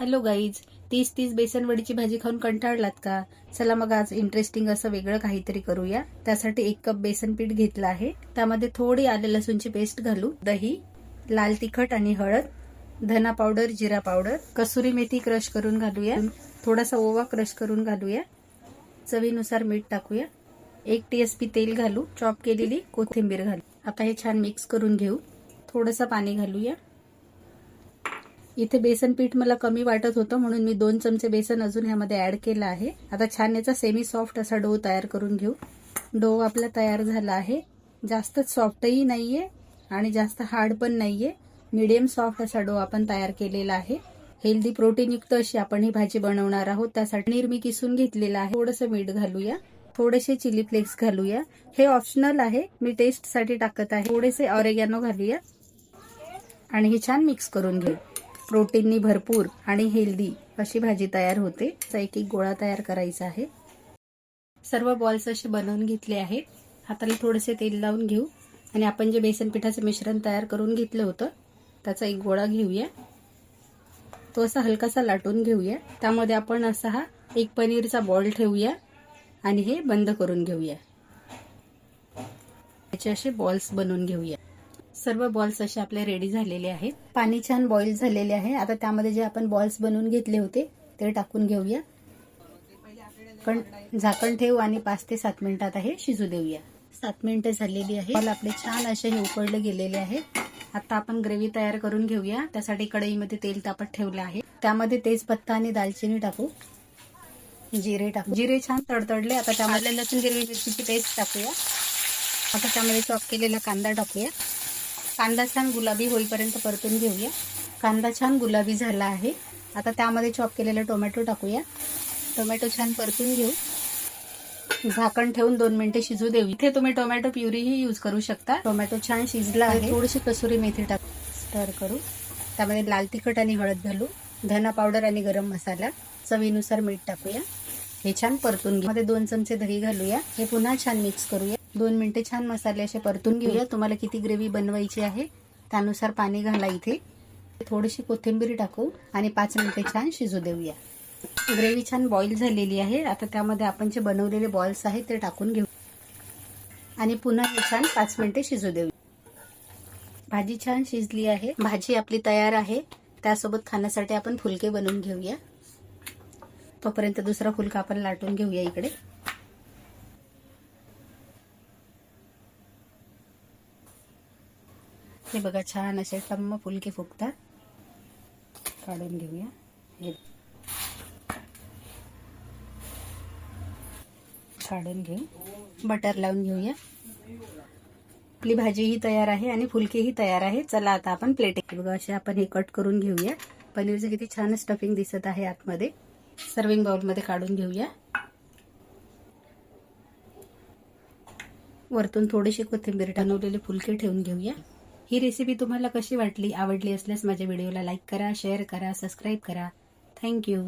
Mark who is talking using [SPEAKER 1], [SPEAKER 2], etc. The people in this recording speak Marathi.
[SPEAKER 1] हॅलो गाईज तीस तीस बेसनवडीची भाजी खाऊन कंटाळलात का? चला मग आज इंटरेस्टिंग असं वेगळं काहीतरी करूया. त्यासाठी एक कप बेसन पीठ घेतलं आहे. त्यामध्ये थोडी आले लसूणची पेस्ट घालू. दही लाल तिखट आणि हळद धना पावडर जिरा पावडर. कसुरी मेथी क्रश करून घालूया. थोडासा ओवा क्रश करून घालूया. चवीनुसार मीठ टाकूया. एक टीएसपी तेल घालू. चॉप केलेली कोथिंबीर घालू. आता हे छान मिक्स करून घेऊ. थोडंसं पाणी घालूया. इथे बेसन पीठ मला कमी वाटत होतं म्हणून मी दोन चमचे बेसन अजून ह्यामध्ये ऍड केलं आहे. आता छान याचा सेमी सॉफ्ट असा डो तयार करून घेऊ. डो आपला तयार झाला आहे. जास्त सॉफ्टही नाहीये आणि जास्त हार्ड पण नाहीये. मीडियम सॉफ्ट असा डो आपण तयार केलेला आहे. हेल्दी प्रोटीनयुक्त अशी आपण ही भाजी बनवणार आहोत. त्यासाठी पनीर मी किसून घेतलेलं आहे. थोडंसं मीठ घालूया. थोडेसे चिली फ्लेक्स घालूया. हे ऑप्शनल आहे. मी टेस्टसाठी टाकत आहे. थोडेसे ऑरेगॅनो घालूया. आणि हे छान मिक्स करून घेऊ. प्रोटीननी भरपूर आणि हेल्दी अशी भाजी तयार होते. त्याचा एक एक गोळा तयार करायचा आहे. सर्व बॉल्स असे बनवून घेतले आहेत. हाताला थोडेसे तेल लावून घेऊ. आणि आपण जे बेसन पिठाचं मिश्रण तयार करून घेतलं होतं त्याचा एक गोळा घेऊया. तो असा हलकासा लाटून घेऊया. त्यामध्ये आपण असा हा एक पनीरचा बॉल ठेवूया आणि हे बंद करून घेऊया. याचे असे बॉल्स बनवून घेऊया. सर्व बॉल्स असे आपले रेडी झालेले आहेत. पाणी छान बॉईल झालेले आहे. आता त्यामध्ये जे आपण बॉल्स बनवून घेतले होते ते टाकून घेऊया. पण झाकण ठेवू आणि पाच ते सात मिनिटात हे शिजू देऊया. सात मिनिटं झालेली आहे बॉल आपले छान असे हे उकडले गेलेले आहे. आता आपण ग्रेव्ही तयार करून घेऊया. त्यासाठी कढईमध्ये तेल तापत ठेवलं आहे. त्यामध्ये तेजपत्ता आणि दालचिनी टाकू. जिरे टाकू. जिरे छान तडतडले. आता त्यामध्ये लसूण हिरवी मिरचीची पेस्ट टाकूया. आता त्यामध्ये चॉप केलेला कांदा टाकूया. कांदा छान गुलाबी होईपर्यंत परतून घेऊया. कांदा छान गुलाबी झाला आहे. आता त्यामध्ये चॉप केलेला टोमॅटो टाकूया. टोमॅटो छान परतून घेऊ. झाकण ठेवून दोन मिनिटे शिजू देऊ. इथे तुम्ही टोमॅटो प्युरीही यूज करू शकता. टोमॅटो छान शिजला आहे. थोडीशी कसुरी मेथी टाक स्टर करू. त्यामध्ये लाल तिखट आणि हळद घालू. धना पावडर आणि गरम मसाला. चवीनुसार मीठ टाकूया. हे छान परतून घेऊ मध्ये दोन चमचे दही घालूया. हे पुन्हा छान मिक्स करूया. दोन मिनिटे छान मसाले असे परतून घेऊया. तुम्हाला किती ग्रेव्ही बनवायची आहे त्यानुसार पाणी घाला इथे. थोडीशी कोथिंबीर टाकू आणि पाच मिनटे छान शिजू देऊया. ग्रेव्ही छान बॉईल झालेली आहे. आता त्यामध्ये आपण जे बनवलेले बॉल्स आहेत ते टाकून घेऊ. आणि पुन्हा हे छान पाच मिनिटे शिजू देऊ. भाजी छान शिजली आहे. भाजी आपली तयार आहे. त्यासोबत खाण्यासाठी आपण फुलके बनवून घेऊया. तोपर्यंत दुसरा फुलका आपण लाटून घेऊया इकडे. हे बघा छान असे टम्म फुलके फुगतात. काढून घेऊया. हे काढून घेऊ. बटर लावून घेऊया. आपली भाजीही तयार आहे आणि फुलकेही तयार आहे. चला आता आपण प्लेट बघा असे आपण हे कट करून घेऊया. पनीरचं किती छान स्टफिंग दिसत आहे आतमध्ये. सर्विंग बाउलमध्ये काढून घेऊया. वरतून थोडीशी कोथिंबीर बनवलेले फुलके ठेवून घेऊया. ही रेसिपी तुम्हाला कशी वाटली आवडली असल्यास माझ्या व्हिडिओला लाईक करा शेअर करा सबस्क्राईब करा. थँक्यू